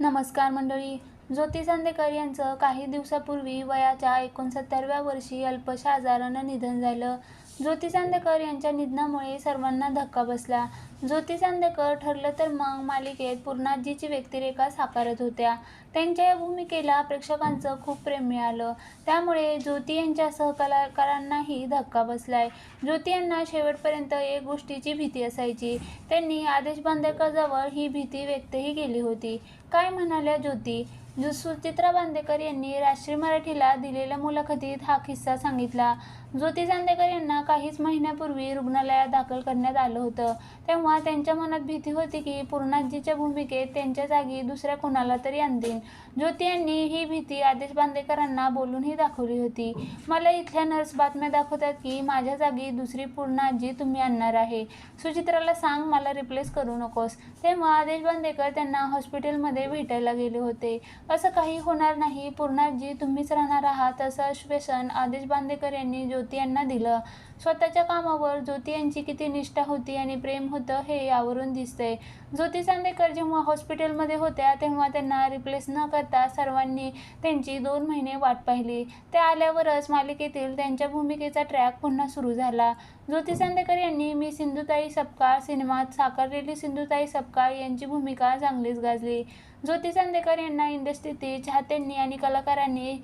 नमस्कार मंडळी. ज्योती चांदेकर यांचं काही दिवसापूर्वी वयाच्या एकोणसत्तरव्या वर्षी अल्पशा आजारानं निधन झालं. ज्योती चांदेकर यांच्या निधनामुळे सर्वांना धक्का बसला. ज्योती चांदेकर ठरलं तर मग मालिकेत पूर्णाजीची व्यक्तिरेखा साकारत होत्या. त्यांच्या या भूमिकेला प्रेक्षकांचं खूप प्रेम मिळालं. त्यामुळे ज्योती यांच्या सहकलाकारांनाही धक्का बसलाय. ज्योती यांना शेवटपर्यंत एक गोष्टीची भीती असायची. त्यांनी आदेश बांदेकरजवळ ही भीती व्यक्तही केली होती. काय म्हणाल्या ज्योती? जो सुचित्रा बांदेकर यांनी राष्ट्रीय मराठीला दिलेल्या मुलाखतीत हा किस्सा सांगितला. ज्योती चांदेकर यांना महिन्यापूर्वी रुग्णालयात दाखल करण्यात आलं होतं. तेव्हा त्यांच्या मनात भीती होती की पूर्णाजीच्या भूमिकेत त्यांच्या जागी दुसऱ्या कोणाला तरी आणतील. ज्योती यांनी ही भीती आदेश बांदेकरांना बोलूनही दाखवली होती. मला इथल्या नर्स बातम्या दाखवतात की माझ्या जागी दुसरी पूर्णाजी तुम्ही आणणार आहे. सुचित्राला सांग मला रिप्लेस करू नकोस. तेव्हा आदेश बांदेकर त्यांना हॉस्पिटलमध्ये भेटायला गेले होते. असं काही होणार नाही पूर्णाजी तुम्हीच राहणार आहात असं आश्वासन आदेश बांदेकर यांनी ज्योती यांना दिलं. स्वतःच्या कामावर ज्योती यांची किती निष्ठा होती आणि प्रेम होतं हे यावरून दिसतंय. ज्योती चांदेकर जेव्हा हॉस्पिटलमध्ये होत्या तेव्हा त्यांना रिप्लेस न करता सर्वांनी त्यांची दोन महिने वाट पाहिली. त्या आल्यावरच मालिकेतील त्यांच्या भूमिकेचा ट्रॅक पुन्हा सुरू झाला. ज्योती चांदेकर यांनी मी सिंधुताई सपकाळ सिनेमात साकारलेली सिंधुताई सपकाळ यांची भूमिका चांगलीच गाजली. ज्योती चांदेकर यांना इंडस्ट्रीतील चाहत्यांनी आणि कलाकारांनी